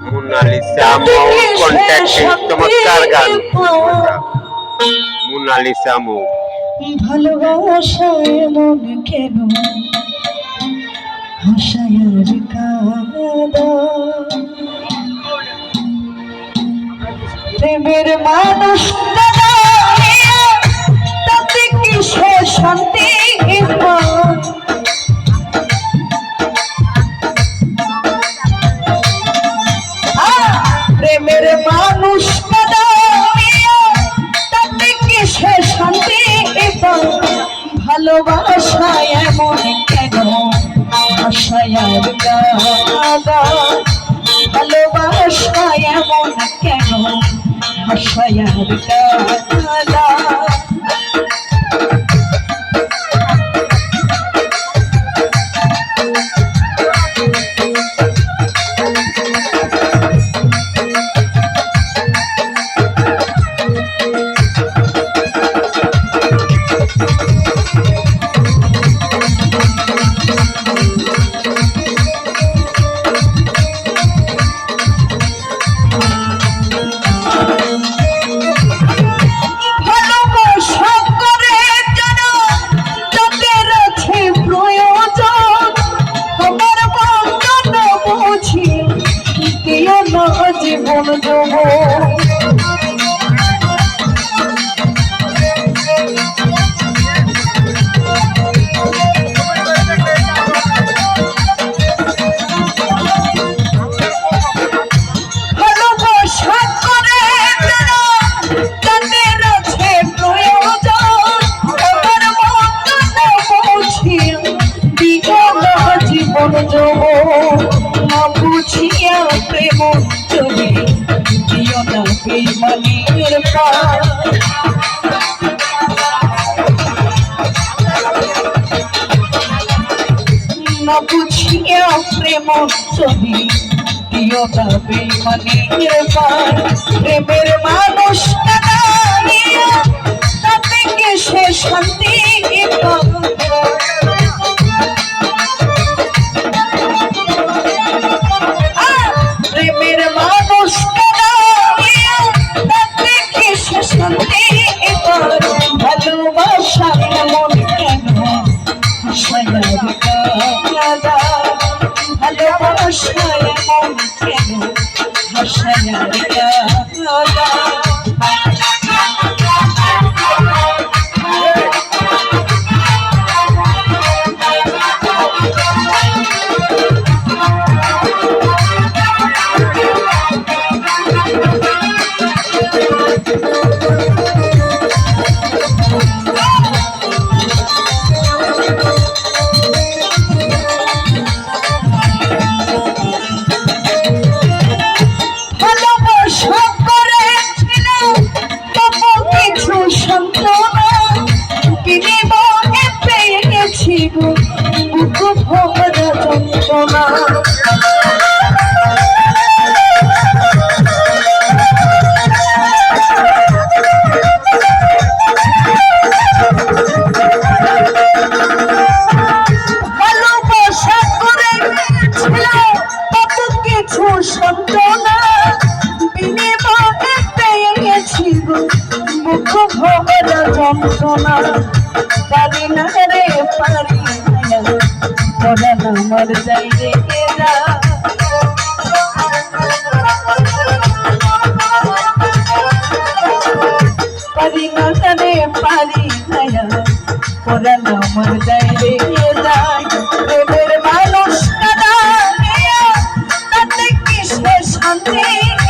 Mona Lisa মৌ contacting চমৎকার গান Mona Lisa মৌ ভালোবাসায় মন কেন? হাসায়ার কাদা প্রেমের মানুষ তাতে কিসের শান্তি? পায়? ভালোবাসায় এমন কেন? আশায় গাদা ভালোবাসায় এমন কেন? আশায় গাদা বুঝিয়া প্রেম ছবি দিও না বেমানির প্রাণ প্রেমের মানুষ তাতে কে সে শান্তি? Yeah. গো মুখ ভরা যন্ত্রণা। পারি না রে পারি না পরাণ আমার যাই রে এরা পারি না রে পারি না পরাণ আমার যাই মানুষ কিসের শান্তি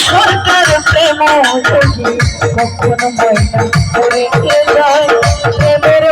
সরকার প্রেম কখনো ময়না করে প্রেমের